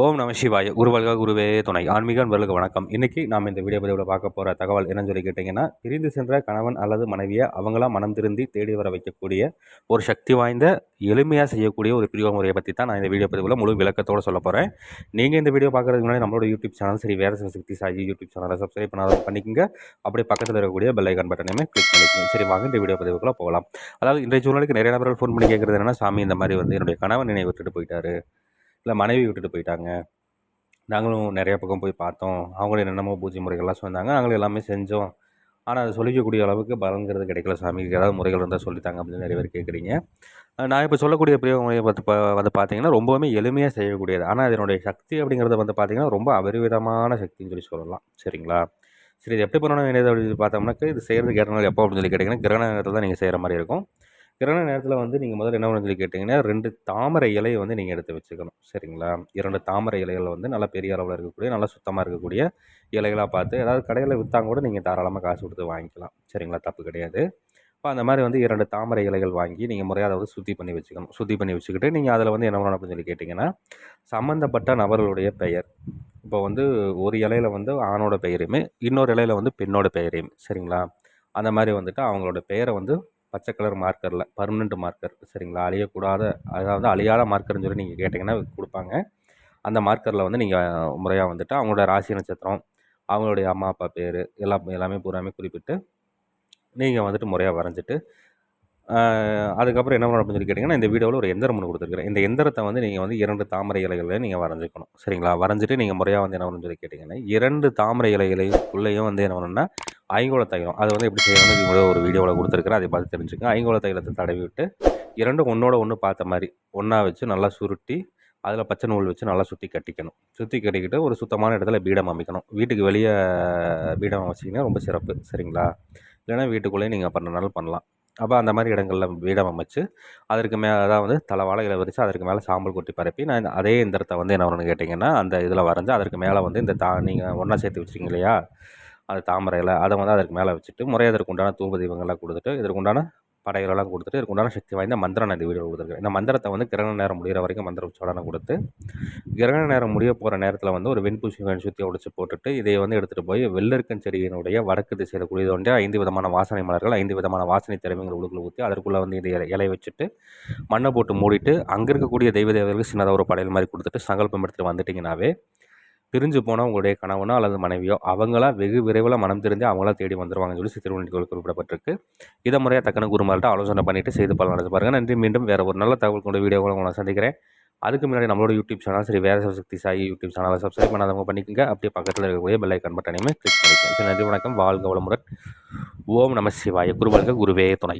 ஓம் நம சிவாய. குருவல்கா குருவே துணை. ஆன்மீக அன்பர்களுக்கு வணக்கம். இன்னைக்கு நாம் இந்த வீடியோ பதிவில் பார்க்க போகிற தகவல் என்னன்னு சொல்லி கேட்டிங்கன்னா பிரிந்து சென்ற கணவன் அல்லது மனைவியை அவங்களாம் மனம் திருந்தி தேடி வர வைக்கக்கூடிய ஒரு சக்தி வாய்ந்த எளிமையாக செய்யக்கூடிய ஒரு பிரிவு முறையை பற்றி தான் நான் இந்த வீடியோ பதிவில் முழு விளக்கத்தோடு சொல்ல போகிறேன் நீங்கள் இந்த வீடியோ பார்க்குறதுக்கு முன்னாடி நம்மளோட யூடியூப் சேனல் சரி வேறு சக்தி சாயி யூடியூப் சேனலை சப்ஸ்கிரைப் பண்ணாத பண்ணிக்கங்க. அப்படியே பக்கத்தில் இருக்கக்கூடிய பெல் ஐக்கான் பட்டனையுமே கிளிக் பண்ணிக்கோங்க. சரி வாங்க இந்த வீடியோ பதிவுக்குள்ளே போகலாம். அதாவது இன்றைய சூழ்நிலைக்கு நிறைய நபர்கள் ஃபோன் பண்ணி கேட்குறது என்னென்னா சாமி இந்த மாதிரி வந்து என்னுடைய கணவன் நினைவு விட்டுட்டு போயிட்டாரு. இல்லை மனைவி விட்டுட்டு போயிட்டாங்க. நாங்களும் நிறைய பக்கம் போய் பார்த்தோம். அவங்களும் என்னென்னமோ பூஜை முறைகள்லாம் சொன்னாங்க. நாங்களும் எல்லாமே செஞ்சோம். ஆனால் அதை சொல்லிக்கக்கூடிய அளவுக்கு பலங்கிறது கிடைக்கல சாமி. ஏதாவது முறைகள் இருந்தால் சொல்லித்தாங்க அப்படின்னு நிறைய பேர் கேட்குறீங்க நான் இப்போ சொல்லக்கூடிய பிரிவு முறையை பார்த்து வந்து பார்த்தீங்கன்னா ரொம்பவுமே எளிமையாக செய்யக்கூடியது. ஆனால் அதனுடைய சக்தி அப்படிங்கிறத வந்து பார்த்திங்கன்னா ரொம்ப அபரிவிதமான சக்தின்னு சொல்லி சொல்லலாம். சரிங்களா? சரி இது எப்படி பண்ணணும்? வேண்டியது அப்படின்னு பார்த்தோம்னாக்க இது செய்கிறதுக்கு ஏற்ற எப்போ அப்படின்னு சொல்லி கேட்டிங்கன்னா கிரகண நேரத்தில் தான் நீங்கள் செய்கிற மாதிரி இருக்கும். கிரண நேரத்தில் வந்து நீங்கள் முதல்ல என்ன பண்ணு சொல்லி கேட்டிங்கன்னா ரெண்டு தாமரை இலையை வந்து நீங்கள் எடுத்து வச்சுக்கணும். சரிங்களா? இரண்டு தாமரை இலைகள் வந்து நல்லா பெரிய அளவில் இருக்கக்கூடிய நல்லா சுத்தமாக இருக்கக்கூடிய இலைகளாக பார்த்து ஏதாவது கடையில் விற்றாங்க கூட நீங்கள் தாராளமாக காசு கொடுத்து வாங்கிக்கலாம். சரிங்களா? தப்பு கிடையாது. இப்போ அந்த மாதிரி வந்து இரண்டு தாமரை இலைகள் வாங்கி நீங்கள் முறையாக வந்து சுத்தி பண்ணி வச்சுக்கணும். சுத்தி பண்ணி வச்சுக்கிட்டு நீங்கள் அதில் வந்து என்ன பண்ணணும் அப்படின்னு சொல்லி கேட்டிங்கன்னா சம்மந்தப்பட்ட நபர்களுடைய பெயர். இப்போ வந்து ஒரு இலையில வந்து ஆணோட பெயரையுமே இன்னொரு இலையில வந்து பெண்ணோட பெயரையும் சரிங்களா? அந்த மாதிரி வந்துட்டு அவங்களோட பெயரை வந்து பச்சை கலர் மார்க்கரில் பர்மனெண்ட் மார்க்கர் சரிங்களா? அழியக்கூடாத அதாவது அழியாத மார்க்கர்னு சொல்லி நீங்கள் கேட்டிங்கன்னா கொடுப்பாங்க. அந்த மார்க்கரில் வந்து நீங்கள் முறையாக வந்துட்டு அவங்களோட ராசி நட்சத்திரம் அவங்களுடைய அம்மா அப்பா பேர் எல்லாம் எல்லாமே பூராமே குறிப்பிட்டு நீங்கள் வந்துட்டு முறையாக வரைஞ்சிட்டு அதுக்கப்புறம் என்ன பண்ணணும் அப்படின்னு சொல்லி கேட்டிங்கன்னா இந்த வீடியோவில் ஒரு எந்திரம் ஒன்று கொடுத்துருக்குறேன். இந்த எந்திரத்தை வந்து நீங்கள் வந்து இரண்டு தாமரை இலைகளில் நீங்கள் வரைஞ்சிக்கணும் சரிங்களா? வரைஞ்சிட்டு நீங்கள் முறையாக வந்து என்ன பண்ணணும்னு சொல்லி கேட்டிங்கன்னா இரண்டு தாமரை இலைகளுக்குள்ளேயும் வந்து என்ன பண்ணணும்னா ஐங்கோல தைலம். அது வந்து எப்படி செய்யணும்னு இது ஒரு வீடியோவில் கொடுத்துருக்குறேன். அதை பார்த்து தெரிஞ்சுக்கோங்க. ஐங்கோல தைலத்தை தடவி விட்டு இரண்டும் ஒன்றோட ஒன்று பார்த்த மாதிரி ஒன்றா வச்சு நல்லா சுருட்டி அதில் பச்சை நூல் வச்சு நல்லா சுற்றி கட்டிக்கணும். சுற்றி கட்டிக்கிட்டு ஒரு சுத்தமான இடத்துல பீடம் அமைக்கணும். வீட்டுக்கு வெளியே பீடம் அமைச்சிங்கன்னா ரொம்ப சிறப்பு. சரிங்களா? இல்லைன்னா வீட்டுக்குள்ளேயே நீங்கள் பண்ணுறனாலும் பண்ணலாம் அப்போ அந்த மாதிரி இடங்களில் வீடம் அமைச்சு அதற்கு மேலே அதாவது தலை வாழைகளை விரித்து அதற்கு மேலே சாம்பல் கொட்டி பரப்பி நான் அதே எந்திரத்தை வந்து என்ன பண்ணணும்னு கேட்டிங்கன்னா அந்த இதில் வரைஞ்சி அதற்கு மேலே வந்து இந்த தா நீங்கள் ஒன்றா சேர்த்து வச்சுருக்கீங்க இல்லையா? அது தாமரை இலை அதை வந்து அதற்கு மேலே வச்சுட்டு முறையாக அதற்கு உண்டான தூப தீபங்கள்லாம் கொடுத்துட்டு இதற்கு உண்டான படைகளெல்லாம் கொடுத்துட்டு இதுக்கு உண்டான சக்தி வாய்ந்த மந்திரம் நான் இந்த வீடியோ கொடுத்துருக்கேன் இந்த மந்திரத்தை வந்து கிரகண நேரம் முடிகிற வரைக்கும் மந்திர உச்சாடனை கொடுத்து கிரகண நேரம் முடிய போகிற நேரத்தில் வந்து ஒரு வெண்பூசி வெண் சுற்றி உடச்சி போட்டுட்டு இதை வந்து எடுத்துகிட்டு போய் வெள்ளருக்கன் செடியினுடைய வடக்கு திசையில் குளிது ஒன்றே ஐந்து விதமான வாசனை மலர்கள் ஐந்து விதமான வாசனை திறமைகள் உடுக்குள்ள ஊற்றி அதற்குள்ளே வந்து இதை இலை வச்சுட்டு மண்ணை போட்டு மூடிட்டு அங்கே இருக்கக்கூடிய தெய்வ தேவர்களுக்கு சின்னதாக ஒரு படையல் மாதிரி கொடுத்துட்டு சங்கல்பம் எடுத்துகிட்டு வந்துட்டிங்கனாவே பிரிஞ்சு போனால் உங்களுடைய கணவனோ அல்லது மனைவியோ அவங்களா வெகு விரைவில் மனம் தெரிஞ்சு அவங்களா தேடி வந்துடுவாங்கன்னு சொல்லி சித்திரவணிகள் குறிப்பிடப்பட்டிருக்கு. இதை முறையாக தக்கன குருமார்கிட்ட ஆலோசனை பண்ணிவிட்டு செய்து பலன் நடந்து பாருங்கள் நன்றி. மீண்டும் வேறு ஒரு நல்ல தகவல் கொண்ட வீடியோவை உங்களை சந்திக்கிறேன். அதுக்கு முன்னாடி நம்மளோட யூடியூப் சேனல் சரி வேறு சக்தி சாயி யூடியூப் சேனலை சப்ஸ்கிரைப் பண்ணாதவங்க பண்ணிக்கோங்க. அப்படியே பக்கத்தில் இருக்கக்கூடிய பெல் ஐக்கன் பட்டனையுமே கிளிக் பண்ணிக்கோங்க. நன்றி வணக்கம். வாழ்க வளமுடன். ஓம் நம சிவாய. குருவல்க குருவே துணை.